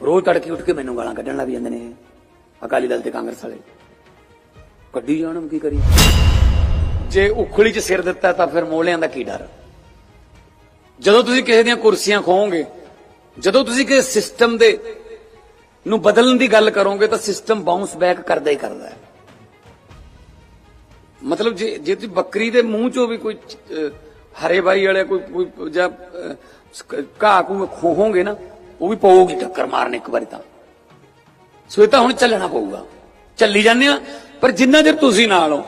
ਰੋਜ਼ ਤੜਕੇ ਉੱਠ ਕੇ ਮੈਨੂੰ ਗਾਲਾਂ ਕੱਢਣ ਲੱਗ ਜਾਂਦੇ ਨੇ। ਅਕਾਲੀ ਦਲ ਤੇ ਕਾਂਗਰਸ ਵਾਲੇ। ਕੱਢੀ ਜਾਣ ਕੀ ਕਰੀ ਜੇ ਉਖਲੀ 'ਚ ਸਿਰ ਦਿੱਤਾ ਤਾਂ ਫਿਰ ਮੋਲਿਆਂ ਦਾ ਕੀ ਡਰ? ਜਦੋਂ ਤੁਸੀਂ ਕਿਸੇ ਦੀਆਂ ਕੁਰਸੀਆਂ ਖੋਹੋਗੇ, ਜਦੋਂ ਤੁਸੀਂ ਕਿਸੇ ਸਿਸਟਮ ਦੇ ਨੂੰ ਬਦਲਣ ਦੀ ਗੱਲ ਕਰੋਗੇ ਤਾਂ ਸਿਸਟਮ ਬਾਉਂਸ ਬੈਕ ਕਰਦਾ ਹੀ ਕਰਦਾ ਹੈ। ਮਤਲਬ ਜੇ ਜੇ ਤੁਸੀਂ ਬੱਕਰੀ ਦੇ ਮੂੰਹ ਚੋਂ ਵੀ ਕੋਈ ਹਰੇ ਬਾਈ ਵਾਲੇ ਕੋਈ ਜਾਂ ਘਾਹ ਕੂ ਖੋਹੋਗੇ ਨਾ ਉਹ ਵੀ ਪਊਗੀ ਟੱਕਰ ਮਾਰਨ ਇੱਕ ਵਾਰੀ ਤਾਂ। ਸੋ ਇਹ ਤਾਂ ਹੁਣ ਚੱਲਣਾ ਪਊਗਾ। ਚੱਲੀ ਜਾਂਦੇ ਆ, ਪਰ ਜਿੰਨਾ ਚਿਰ ਤੁਸੀਂ ਨਾਲ ਹੋ,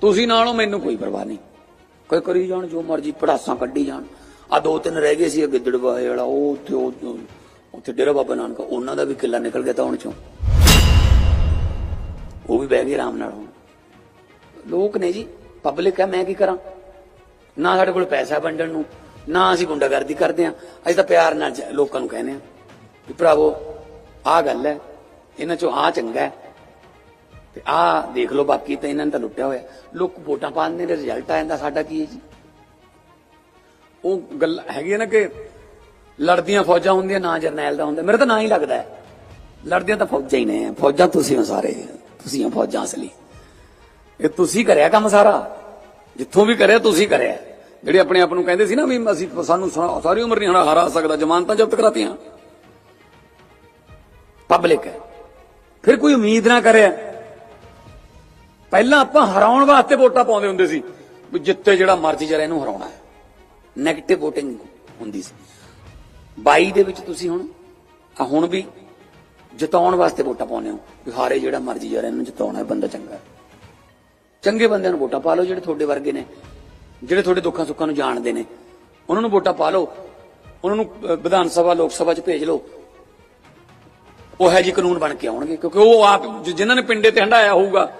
ਤੁਸੀਂ ਨਾਲ ਹੋ, ਮੈਨੂੰ ਕੋਈ ਪਰਵਾਹ ਨਹੀਂ। ਕੋਈ ਕਰੀ ਜਾਣ, ਜੋ ਮਰਜ਼ੀ ਪੜਾਸਾਂ ਕੱਢੀ ਜਾਣ। ਆ ਦੋ ਤਿੰਨ ਰਹਿ ਗਏ ਸੀ ਗਿੱਦੜਵਾਏ ਵਾਲਾ, ਉਹ ਉੱਥੇ ਉਹ- ਉੱਥੇ ਡੇਰਾ ਬਾਬਾ ਨਾਨਕ, ਉਹਨਾਂ ਦਾ ਵੀ ਕਿੱਲਾ ਨਿਕਲ ਗਿਆ ਤਾਂ ਹੁਣ ਚੋਂ। ਉਹ ਵੀ ਬਹਿ ਗਏ ਆਰਾਮ ਨਾਲ ਹੁਣ। ਲੋਕ ਨੇ ਜੀ ਪਬਲਿਕ ਹੈ ਮੈਂ ਕੀ ਕਰਾਂ? ਨਾ ਸਾਡੇ ਕੋਲ ਪੈਸਾ ਵੰਡਣ ਨੂੰ ਨਾ ਅਸੀਂ ਗੁੰਡਾਗਰਦੀ ਕਰਦੇ ਆ ਅਸੀਂ ਤਾਂ ਪਿਆਰ ਨਾਲ ਲੋਕਾਂ ਨੂੰ ਕਹਿੰਦੇ ਆ ਵੀ ਭਰਾਵੋ, ਆਹ ਗੱਲ ਹੈ, ਇਹਨਾਂ ਚੋਂ ਆ ਚੰਗਾ ਹੈ ਤੇ ਆਹ ਦੇਖ ਲਓ ਬਾਕੀ ਤਾਂ ਇਹਨਾਂ ਨੇ ਤਾਂ ਲੁੱਟਿਆ ਹੋਇਆ। ਲੋਕ ਵੋਟਾਂ ਪਾਉਂਦੇ ਨੇ ਰਿਜ਼ਲਟ ਆ ਜਾਂਦਾ ਸਾਡਾ ਕੀ ਹੈ ਜੀ? ਉਹ ਗੱਲ ਹੈਗੀ ਨਾ ਕਿ ਲੜਦੀਆਂ ਫੌਜਾਂ ਹੁੰਦੀਆਂ, ਨਾ ਜਰਨੈਲ ਦਾ ਹੁੰਦਾ, ਮੇਰਾ ਤਾਂ ਨਾ ਹੀ ਲੱਗਦਾ ਹੈ। ਲੜਦੀਆਂ ਤਾਂ ਫੌਜਾਂ ਹੀ ਨੇ, ਫੌਜਾਂ ਤੁਸੀਂ ਹੋ ਸਾਰੇ, ਤੁਸੀਂ ਹੋ ਫੌਜਾਂ ਅਸਲੀ। ਇਹ ਤੁਸੀਂ ਕਰਿਆ ਕੰਮ ਸਾਰਾ, ਜਿੱਥੋਂ ਵੀ ਕਰਿਆ ਤੁਸੀਂ ਕਰਿਆ। ਜਿਹੜੇ ਆਪਣੇ ਆਪ ਨੂੰ ਕਹਿੰਦੇ ਸੀ ਨਾ ਵੀ ਅਸੀਂ ਸਾਨੂੰ ਸਾਰੀ ਉਮਰ ਨਹੀਂ ਹਰਾ ਹਰਾ ਸਕਦਾ, ਜ਼ਮਾਨਤਾਂ ਜ਼ਬਤ ਕਰਾਤੀਆਂ। ਪਬਲਿਕ ਹੈ। ਫਿਰ ਕੋਈ ਉਮੀਦ ਨਾ ਕਰਿਆ ਪਹਿਲਾਂ ਆਪਾਂ ਹਰਾਉਣ ਵਾਸਤੇ ਵੋਟਾਂ ਪਾਉਂਦੇ ਹੁੰਦੇ ਸੀ। ਵੀ ਜਿੱਤੇ ਜਿਹੜਾ ਮਰਜ਼ੀ ਜਰਾ ਇਹਨੂੰ ਹਰਾਉਣਾ ਹੈ। 네ਗੇਟਿਵ VOTING ਹੁੰਦੀ ਸੀ। 22 ਦੇ ਵਿੱਚ ਤੁਸੀਂ ਹੁਣ ਆ ਹੁਣ ਵੀ ਜਿਤਾਉਣ ਵਾਸਤੇ ਵੋਟਾਂ ਪਾਉਂਦੇ ਹੋ। ਵੀ ਹਾਰੇ ਜਿਹੜਾ ਮਰਜ਼ੀ ਜਰਾ ਇਹਨੂੰ ਜਿਤਾਉਣਾ ਹੈ, ਬੰਦਾ ਚੰਗਾ ਚੰਗੇ ਬੰਦਿਆਂ ਨੂੰ ਵੋਟਾਂ ਪਾ ਲਓ ਜਿਹੜੇ ਤੁਹਾਡੇ ਵਰਗੇ ਨੇ। ਜਿਹੜੇ ਤੁਹਾਡੇ ਦੁੱਖਾਂ ਸੁੱਖਾਂ ਨੂੰ ਜਾਣਦੇ ਨੇ, ਉਹਨਾਂ ਨੂੰ ਵੋਟਾਂ ਪਾ ਲਓ, ਉਹਨਾਂ ਨੂੰ ਵਿਧਾਨ ਸਭਾ, ਲੋਕ ਸਭਾ 'ਚ ਭੇਜ ਲਓ। ਉਹ ਹੈ ਜੀ ਕਾਨੂੰਨ ਬਣ ਕੇ ਆਉਣਗੇ, ਕਿਉਂਕਿ ਉਹ ਆਪ, ਜ- ਜਿਨ੍ਹਾਂ ਨੇ ਪਿੰਡੇ ਤੇ ਹੰਡਾਇਆ ਹੋਊਗਾ,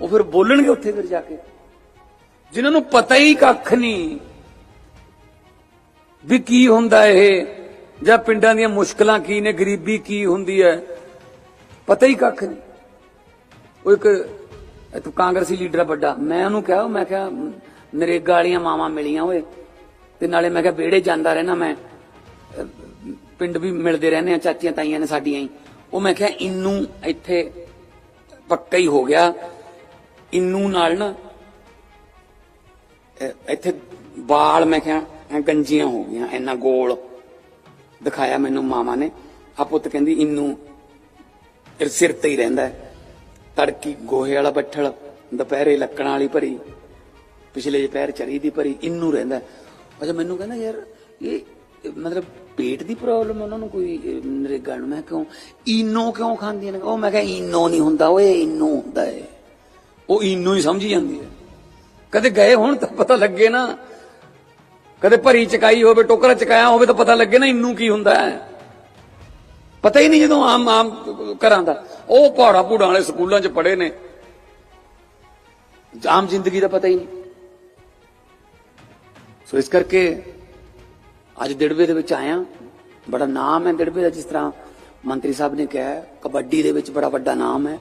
ਉਹ ਫਿਰ ਬੋਲਣਗੇ ਉੱਥੇ ਫਿਰ ਜਾ ਕੇ। ਜਿਨ੍ਹਾਂ ਨੂੰ ਪਤਾ ਹੀ ਕੱਖ ਨਹੀਂ ਵੀ ਕੀ ਹੁੰਦਾ ਇਹ, ਜਾਂ ਪਿੰਡਾਂ ਦੀਆਂ ਮੁਸ਼ਕਲਾਂ ਕੀ ਨੇ, ਗਰੀਬੀ ਕੀ ਹੁੰਦੀ ਹੈ, ਪਤਾ ਹੀ ਕੱਖ ਨਹੀਂ। ਉਹ ਇੱਕ ਕਾਂਗਰਸੀ ਲੀਡਰ ਆ ਵੱਡਾ, ਮੈਂ ਉਹਨੂੰ ਕਿਹਾ, ਮੈਂ ਕਿਹਾ ਨਰੇਗਾ ਵਾਲੀਆਂ ਮਾਵਾਂ ਮਿਲੀਆਂ ਓਏ। ਤੇ ਨਾਲੇ ਮੈਂ ਕਿਹਾ ਵਿਹੜੇ ਜਾਂਦਾ ਰਹਿਣਾ ਮੈਂ। ਪਿੰਡ ਵੀ ਮਿਲਦੇ ਰਹਿੰਦੇ ਆ, ਚਾਚੀਆਂ ਤਾਈਆਂ ਨੇ ਸਾਡੀਆਂ ਹੀ। ਉਹ ਮੈਂ ਕਿਹਾ ਇਨੂੰ ਇੱਥੇ ਪੱਕਾ ਹੀ ਹੋ ਗਿਆ। ਇਨੂੰ ਨਾਲ ਨਾ ਇੱਥੇ ਵਾਲ ਮੈਂ ਕਿਹਾ ਗੰਜੀਆਂ ਹੋ ਗਈਆਂ, ਇੰਨਾ ਗੋਲ ਦਿਖਾਇਆ ਮੈਨੂੰ ਮਾਮਾ ਨੇ। ਆ ਪੁੱਤ ਕਹਿੰਦੀ ਇਨੂੰ ਇਹ ਸਿਰ ਤੇ ਹੀ ਰਹਿੰਦਾ ਤੜਕੀ ਗੋਹੇ ਵਾਲਾ ਬੱਠਲ, ਦੁਪਹਿਰੇ ਲੱਕੜਾਂ ਵਾਲੀ ਭਰੀ। ਪਿਛਲੇ ਜੇ ਪੈਰ ਚਰੀ ਦੀ ਭਰੀ, ਇੰਨੂ ਰਹਿੰਦਾ। ਅੱਛਾ, ਮੈਨੂੰ ਕਹਿੰਦਾ, ਯਾਰ, ਇਹ ਮਤਲਬ ਪੇਟ ਦੀ ਪ੍ਰੋਬਲਮ ਉਹਨਾਂ ਨੂੰ ਕੋਈ ਨਰੇਗਾ ਨੂੰ? ਮੈਂ ਕਿਉਂ? ਇਨੋ ਕਿਉਂ ਖਾਂਦੀਆਂ ਨੇ? ਉਹ ਮੈਂ ਕਿਹਾ, ਇਨੋ ਨਹੀਂ ਹੁੰਦਾ ਓਏ, ਇਨੋ ਹੁੰਦਾ ਏ। ਉਹ ਇਨੋ ਹੀ ਸਮਝੀ ਜਾਂਦੀ ਹੈ। ਕਦੇ ਗਏ ਹੁਣ ਤਾਂ ਪਤਾ ਲੱਗੇ ਨਾ। ਕਦੇ ਭਰੀ ਚਕਾਈ ਹੋਵੇ, ਟੋਕਰਾ ਚਕਾਇਆ ਹੋਵੇ ਤਾਂ ਪਤਾ ਲੱਗੇ ਨਾ ਇੰਨੂ ਕੀ ਹੁੰਦਾ ਹੈ। ਪਤਾ ਹੀ ਨਹੀਂ ਜਦੋਂ ਆਮ ਆਮ ਘਰਾਂ ਦਾ। ਉਹ ਪਹਾੜਾ ਪੂੜਾਂ ਵਾਲੇ ਸਕੂਲਾਂ 'ਚ ਪੜ੍ਹੇ ਨੇ। ਆਮ ਜ਼ਿੰਦਗੀ ਦਾ ਪਤਾ ਹੀ ਨਹੀਂ। ਸੋ ਇਸ ਕਰਕੇ ਅੱਜ ਦਿੜਵੇ ਦੇ ਵਿੱਚ ਆਇਆ। ਬੜਾ ਨਾਮ ਹੈ ਦਿੜਵੇ ਦਾ, ਜਿਸ ਤਰ੍ਹਾਂ ਮੰਤਰੀ ਸਾਹਿਬ ਨੇ ਕਿਹਾ ਕਬੱਡੀ ਦੇ ਵਿੱਚ ਬੜਾ ਵੱਡਾ ਨਾਮ ਹੈ।